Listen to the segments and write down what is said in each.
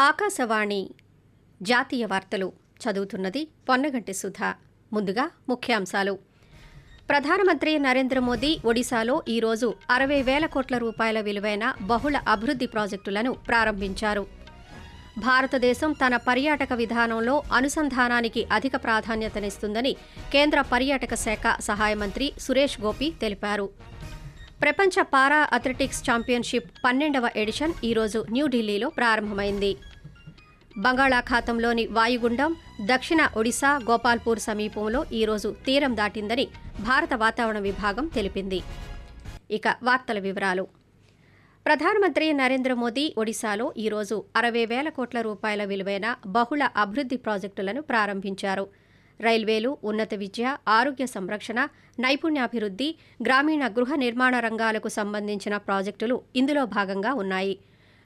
ఆకాశవాణి జాతీయ వార్తలు చదువుతున్నది పొన్నగంటి సుధ. ముందుగా ముఖ్యాంశాలు. ప్రధానమంత్రి నరేంద్ర మోదీ ఒడిశాలో ఈరోజు అరవై వేల కోట్ల రూపాయల విలువైన బహుళ అభివృద్ధి ప్రాజెక్టులను ప్రారంభించారు. భారతదేశం తన పర్యాటక విధానంలో అనుసంధానానికి అధిక ప్రాధాన్యతనిస్తుందని కేంద్ర పర్యాటక శాఖ సహాయ మంత్రి సురేష్ గోపి తెలిపారు. ప్రపంచ పారా అథ్లెటిక్స్ ఛాంపియన్షిప్ పన్నెండవ ఎడిషన్ ఈరోజు న్యూఢిల్లీలో ప్రారంభమైంది. బంగాళాఖాతంలోని వాయుగుండం దక్షిణ ఒడిశా గోపాల్పూర్ సమీపంలో ఈరోజు తీరం దాటిందని భారత వాతావరణ విభాగం తెలిపింది. ఇక వార్తల వివరాలు. ప్రధానమంత్రి నరేంద్ర మోదీ ఒడిశాలో ఈరోజు అరవై వేల కోట్ల రూపాయల విలువైన బహుళ అభివృద్ధి ప్రాజెక్టులను ప్రారంభించారు. రైల్వేలు ఉన్నత విద్య ఆరోగ్య సంరక్షణ నైపుణ్యాభివృద్ధి గ్రామీణ గృహ నిర్మాణ రంగాలకు సంబంధించిన ప్రాజెక్టులు ఇందులో భాగంగా ఉన్నాయి.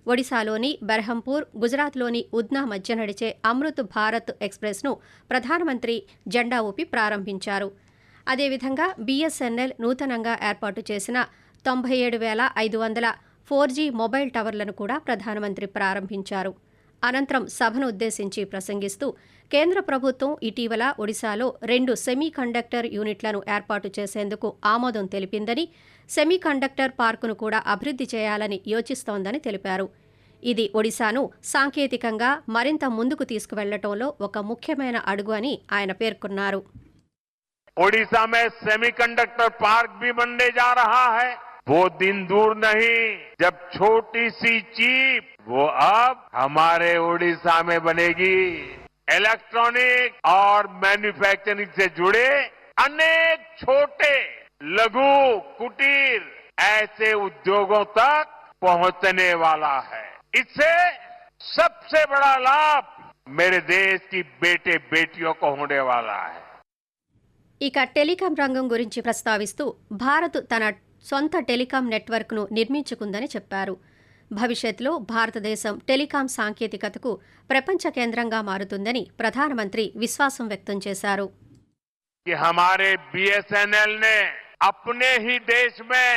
ఒడిశాలోని బెర్హంపూర్ గుజరాత్లోని ఉద్నా మధ్య నడిచే అమృత్ భారత్ ఎక్స్ప్రెస్ను ప్రధానమంత్రి జెండా ఊపి ప్రారంభించారు. అదేవిధంగా బీఎస్ఎన్ఎల్ నూతనంగా ఏర్పాటు చేసిన తొంభై ఏడు వేల ఐదు వందల ఫోర్ జీ మొబైల్ టవర్లను కూడా ప్రధానమంత్రి ప్రారంభించారు. అనంతరం సభను ఉద్దేశించి ప్రసంగిస్తూ కేంద్ర ప్రభుత్వం ఇటీవల ఒడిశాలో రెండు సెమీ కండక్టర్ యూనిట్లను ఏర్పాటు చేసేందుకు ఆమోదం తెలిపిందని సెమీ కండక్టర్ పార్కును కూడా అభివృద్ధి చేయాలని యోచిస్తోందని తెలిపారు ఇది ఒడిశాను సాంకేతికంగా మరింత ముందుకు తీసుకువెళ్లటంలో ఒక ముఖ్యమైన అడుగు అని ఆయన పేర్కొన్నారు ओडिशा में सेमीकंडक्टर पार्क भी बनने जा रहा है वो दिन दूर नहीं जब छोटी सी चीप वो अब हमारे ओडिशा में बनेगी इलेक्ट्रॉनिक और मैन्युफैक्चरिंग से जुड़े अनेक छोटे लघु कुटीर ऐसे उद्योगों तक पहुंचने वाला है इससे सबसे बड़ा लाभ मेरे देश की बेटे बेटियों को होने वाला है ఇక టెలికాం రంగం గురించి ప్రస్తావిస్తూ భారత్ తన సొంత టెలికాం నెట్వర్క్ను నిర్మించుకుందని చెప్పారు భవిష్యత్తులో భారతదేశం టెలికాం సాంకేతికతకు ప్రపంచ కేంద్రంగా మారుతుందని ప్రధానమంత్రి విశ్వాసం వ్యక్తం చేశారు कि हमारे बीएसएनएल ने अपने ही देश में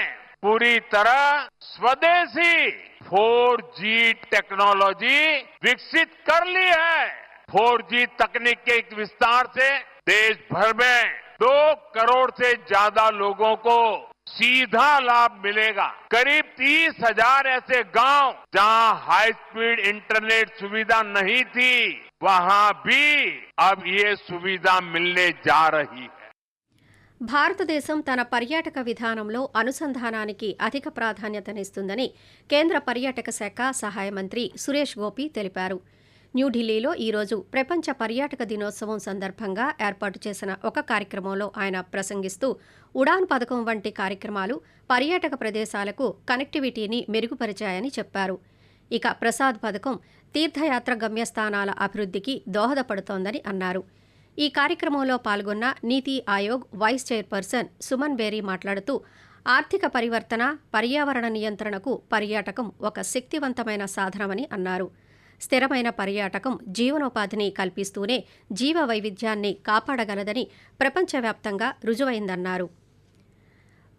पूरी तरह स्वदेशी 4G टेक्नोलॉजी विकसित कर ली है 4G तकनीक के एक विस्तार से देश भर में दो करोड़ से ज्यादा लोगों को सीधा लाभ मिलेगा करीब तीस हजार ऐसे गांव जहां हाई स्पीड इंटरनेट सुविधा नहीं थी वहां भी अब ये सुविधा मिलने जा रही है భారతదేశం తన పర్యాటక విధానంలో అనుసంధానానికి అధిక ప్రాధాన్యతనిస్తుందని కేంద్ర పర్యాటక శాఖ సహాయ మంత్రి సురేష్ గోపి తెలిపారు న్యూఢిల్లీలో ఈరోజు ప్రపంచ పర్యాటక దినోత్సవం సందర్భంగా ఏర్పాటు చేసిన ఒక కార్యక్రమంలో ఆయన ప్రసంగిస్తూ ఉడాన్ పథకం వంటి కార్యక్రమాలు పర్యాటక ప్రదేశాలకు కనెక్టివిటీని మెరుగుపరిచాయని చెప్పారు. ఇక ప్రసాద్ పథకం తీర్థయాత్ర గమ్యస్థానాల అభివృద్ధికి దోహదపడుతోందని అన్నారు. ఈ కార్యక్రమంలో పాల్గొన్న నీతి ఆయోగ్ వైస్ చైర్పర్సన్ సుమన్ బేరీ మాట్లాడుతూ ఆర్థిక పరివర్తన పర్యావరణ నియంత్రణకు పర్యాటకం ఒక శక్తివంతమైన సాధనమని అన్నారు. స్థిరమైన పర్యాటకం జీవనోపాధిని కల్పిస్తూనే జీవ వైవిధ్యాన్ని కాపాడగలదని ప్రపంచవ్యాప్తంగా రుజువైందన్నారు.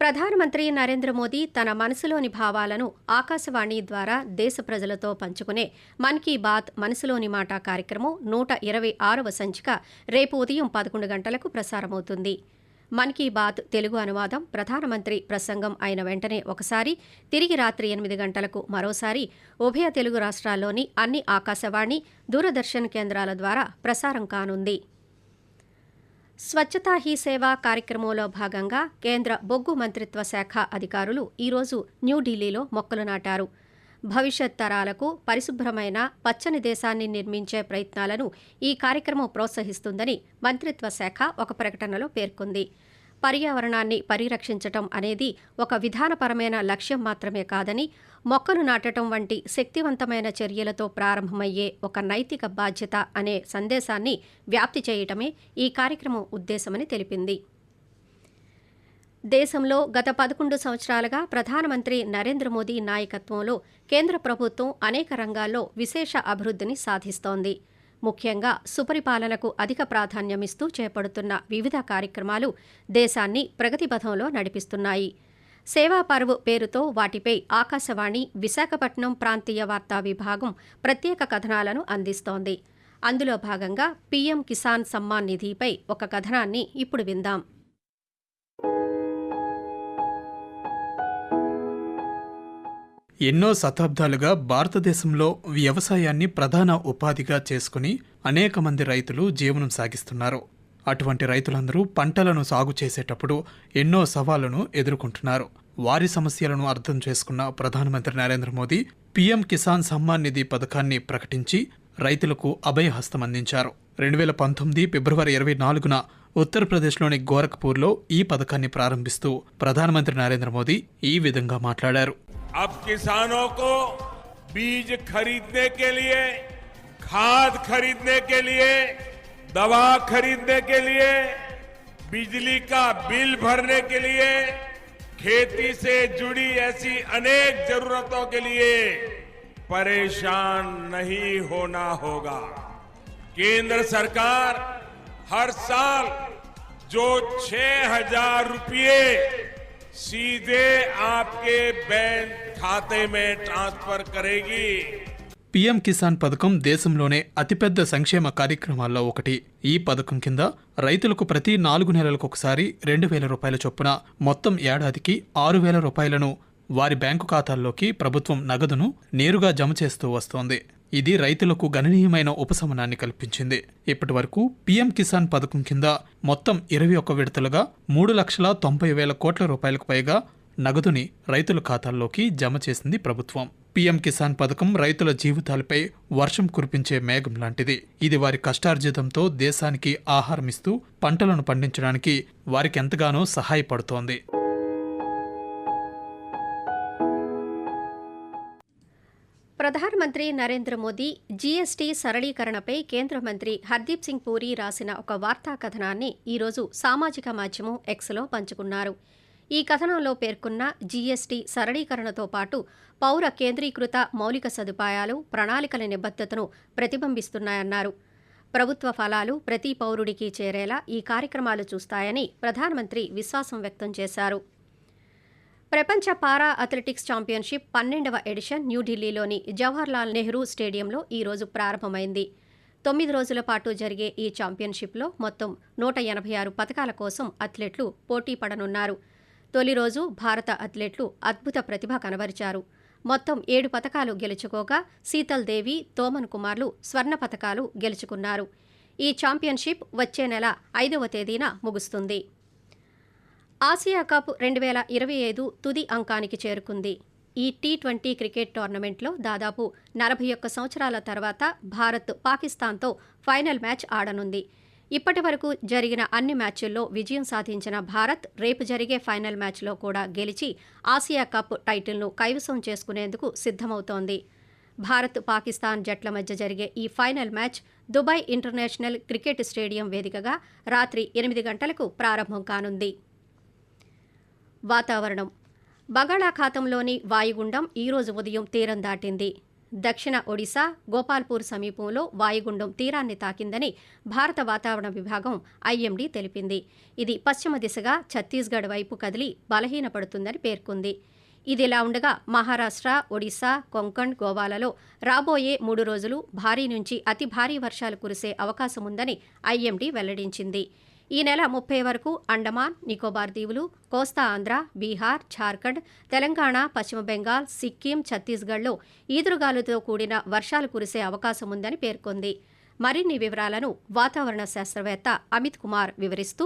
ప్రధానమంత్రి నరేంద్ర మోదీ తన మనసులోని భావాలను ఆకాశవాణి ద్వారా దేశ ప్రజలతో పంచుకునే మన్ కీ బాత్ మనసులోని మాట కార్యక్రమం నూట ఇరవై ఆరవ సంచిక రేపు ఉదయం పదకొండు గంటలకు ప్రసారమవుతుంది. మన్ కీ బాత్ తెలుగు అనువాదం ప్రధానమంత్రి ప్రసంగం అయిన వెంటనే ఒకసారి తిరిగి రాత్రి ఎనిమిది గంటలకు మరోసారి ఉభయ తెలుగు రాష్ట్రాల్లోని అన్ని ఆకాశవాణి దూరదర్శన్ కేంద్రాల ద్వారా ప్రసారం కానుంది. స్వచ్ఛతా హీ సేవ కార్యక్రమంలో భాగంగా కేంద్ర బొగ్గు మంత్రిత్వ శాఖ అధికారులు ఈరోజు న్యూఢిల్లీలో మొక్కలు నాటారు. భవిష్యత్ తరాలకు పరిశుభ్రమైన పచ్చని దేశాన్ని నిర్మించే ప్రయత్నాలను ఈ కార్యక్రమం ప్రోత్సహిస్తుందని మంత్రిత్వ శాఖ ఒక ప్రకటనలో పేర్కొంది. పర్యావరణాన్ని పరిరక్షించటం అనేది ఒక విధానపరమైన లక్ష్యం మాత్రమే కాదని మొక్కలు నాటడం వంటి శక్తివంతమైన చర్యలతో ప్రారంభమయ్యే ఒక నైతిక బాధ్యత అనే సందేశాన్ని వ్యాప్తి చేయటమే ఈ కార్యక్రమం ఉద్దేశమని తెలిపింది. దేశంలో గత పదకొండు సంవత్సరాలుగా ప్రధానమంత్రి నరేంద్ర మోదీ నాయకత్వంలో కేంద్ర ప్రభుత్వం అనేక రంగాల్లో విశేష అభివృద్ధిని సాధిస్తోంది. ముఖ్యంగా సుపరిపాలనకు అధిక ప్రాధాన్యమిస్తూ చేపడుతున్న వివిధ కార్యక్రమాలు దేశాన్ని ప్రగతిపథంలో నడిపిస్తున్నాయి. సేవా పరువు పేరుతో వాటిపై ఆకాశవాణి విశాఖపట్నం ప్రాంతీయ వార్తా విభాగం ప్రత్యేక కథనాలను అందిస్తోంది. అందులో భాగంగా పీఎం కిసాన్ సమ్మాన్ నిధిపై ఒక కథనాన్ని ఇప్పుడు విందాం. ఎన్నో శతాబ్దాలుగా భారతదేశంలో వ్యవసాయాన్ని ప్రధాన ఉపాధిగా చేసుకుని అనేక మంది రైతులు జీవనం సాగిస్తున్నారు. అటువంటి రైతులందరూ పంటలను సాగు చేసేటప్పుడు ఎన్నో సవాళ్ళను ఎదుర్కొంటున్నారు. వారి సమస్యలను అర్థం చేసుకున్న ప్రధానమంత్రి నరేంద్ర మోదీ పీఎం కిసాన్ సమ్మాన్ నిధి పథకాన్ని ప్రకటించి రైతులకు అభయహస్తం అందించారు. రెండు వేల పంతొమ్మిది ఫిబ్రవరి ఇరవై నాలుగున ఉత్తరప్రదేశ్లోని గోరఖ్పూర్లో ఈ పథకాన్ని ప్రారంభిస్తూ ప్రధానమంత్రి నరేంద్ర మోదీ ఈ విధంగా మాట్లాడారు. अब किसानों को बीज खरीदने के लिए, खाद खरीदने के लिए, दवा खरीदने के लिए, बिजली का बिल भरने के लिए, खेती से जुड़ी ऐसी अनेक जरूरतों के लिए परेशान नहीं होना होगा। केंद्र सरकार हर साल जो छह हज़ार रुपये सीधे आपके बैंक खाते में ट्रांसफर करेगी పీఎం కిసాన్ పథకం దేశంలోనే అతిపెద్ద సంక్షేమ కార్యక్రమాల్లో ఒకటి ఈ పథకం కింద రైతులకు ప్రతి నాలుగు నెలలకు ఒకసారి రెండు వేల రూపాయల చొప్పున మొత్తం ఏడాదికి ఆరు వేల రూపాయలను వారి బ్యాంకు ఖాతాల్లోకి ప్రభుత్వం నగదును నేరుగా జమ చేస్తూ వస్తోంది ఇది రైతులకు గణనీయమైన ఉపశమనాన్ని కల్పించింది. ఇప్పటి వరకు పీఎం కిసాన్ పథకం కింద మొత్తం ఇరవై ఒక్క విడతలుగా మూడు లక్షల తొంభై వేల కోట్ల రూపాయలకు పైగా నగదుని రైతుల ఖాతాల్లోకి జమ చేసింది ప్రభుత్వం. పీఎం కిసాన్ పథకం రైతుల జీవితాలపై వర్షం కురిపించే మేఘం లాంటిది. ఇది వారి కష్టార్జితంతో దేశానికి ఆహారం ఇస్తూ పంటలను పండించడానికి వారికి ఎంతగానో సహాయపడుతోంది. ప్రధానమంత్రి నరేంద్ర మోదీ జీఎస్టీ సరళీకరణపై కేంద్ర మంత్రి హర్దీప్ సింగ్ పూరి రాసిన ఒక వార్తా కథనాన్ని ఈరోజు సామాజిక మాధ్యమం ఎక్స్లో పంచుకున్నారు. ఈ కథనంలో పేర్కొన్న జీఎస్టీ సరళీకరణతో పాటు పౌర కేంద్రీకృత మౌలిక సదుపాయాలు ప్రణాళికల నిబద్ధతను ప్రతిబింబిస్తున్నాయన్నారు. ప్రభుత్వ ఫలాలు ప్రతి పౌరుడికి చేరేలా ఈ కార్యక్రమాలు చూస్తాయని ప్రధానమంత్రి విశ్వాసం వ్యక్తం చేశారు. ప్రపంచ పారా అథ్లెటిక్స్ ఛాంపియన్షిప్ పన్నెండవ ఎడిషన్ న్యూఢిల్లీలోని జవహర్లాల్ నెహ్రూ స్టేడియంలో ఈ రోజు ప్రారంభమైంది. తొమ్మిది రోజుల పాటు జరిగే ఈ ఛాంపియన్షిప్లో మొత్తం నూట ఎనభై ఆరు పథకాల కోసం అథ్లెట్లు పోటీ పడనున్నారు. తొలి రోజు భారత అథ్లెట్లు అద్భుత ప్రతిభ కనబరిచారు. మొత్తం ఏడు పథకాలు గెలుచుకోగా శీతల్ దేవి తోమన్ కుమార్లు స్వర్ణ పథకాలు గెలుచుకున్నారు. ఈ ఛాంపియన్షిప్ వచ్చే నెల ఐదవ తేదీన ముగుస్తుంది. ఆసియా కప్ రెండు వేల ఇరవై ఐదు తుది అంకానికి చేరుకుంది. ఈ టీ ట్వంటీ క్రికెట్ టోర్నమెంట్లో దాదాపు నలభై ఒక్క సంవత్సరాల తర్వాత భారత్ పాకిస్తాన్తో ఫైనల్ మ్యాచ్ ఆడనుంది. ఇప్పటి వరకు జరిగిన అన్ని మ్యాచ్ల్లో విజయం సాధించిన భారత్ రేపు జరిగే ఫైనల్ మ్యాచ్లో కూడా గెలిచి ఆసియా కప్ టైటిల్ను కైవసం చేసుకునేందుకు సిద్ధమవుతోంది. భారత్ పాకిస్తాన్ జట్ల మధ్య జరిగే ఈ final match Dubai international cricket stadium వేదికగా రాత్రి ఎనిమిది గంటలకు ప్రారంభం కానుంది. వాతావరణం. బంగాళాఖాతంలోని వాయుగుండం ఈరోజు ఉదయం తీరం దాటింది. దక్షిణ ఒడిశా గోపాల్పూర్ సమీపంలో వాయుగుండం తీరాన్ని తాకిందని భారత వాతావరణ విభాగం ఐఎండీ తెలిపింది. ఇది పశ్చిమ దిశగా ఛత్తీస్గఢ్ వైపు కదిలి బలహీనపడుతుందని పేర్కొంది. ఇదిలా ఉండగా మహారాష్ట్ర ఒడిశా కొంకణ్ గోవాలలో రాబోయే మూడు రోజులు భారీ నుంచి అతి భారీ వర్షాలు కురిసే అవకాశముందని ఐఎండీ వెల్లడించింది. ఈ నెల ముప్పై వరకు అండమాన్ నికోబార్ దీవులు కోస్తా ఆంధ్ర బీహార్ ఝార్ఖండ్ తెలంగాణ పశ్చిమ బెంగాల్ సిక్కిం ఛత్తీస్గఢ్లో ఈదురుగాలుతో కూడిన వర్షాలు కురిసే అవకాశముందని పేర్కొంది. మరిన్ని వివరాలను వాతావరణ శాస్త్రవేత్త అమిత్ కుమార్ వివరిస్తూ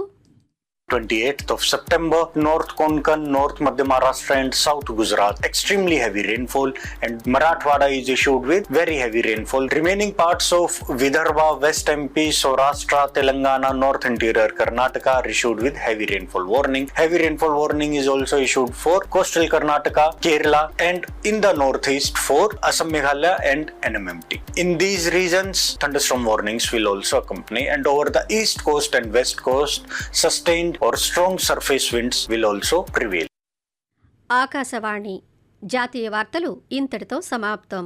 28th of September, North Konkan, North Madhya Maharashtra and South Gujarat, extremely heavy rainfall and Marathwada is issued with very heavy rainfall. Remaining parts of Vidarbha, West MP, Saurashtra, Telangana, North Interior Karnataka are issued with heavy rainfall warning. Heavy rainfall warning is also issued for coastal Karnataka, Kerala and in the northeast for Assam, Meghalaya and NMMT. In these regions, thunderstorm warnings will also accompany and over the east coast and west coast, sustained or strong surface winds will also prevail. Akashvani జాతీయ వార్తలు ఇంతటితో సమాప్తం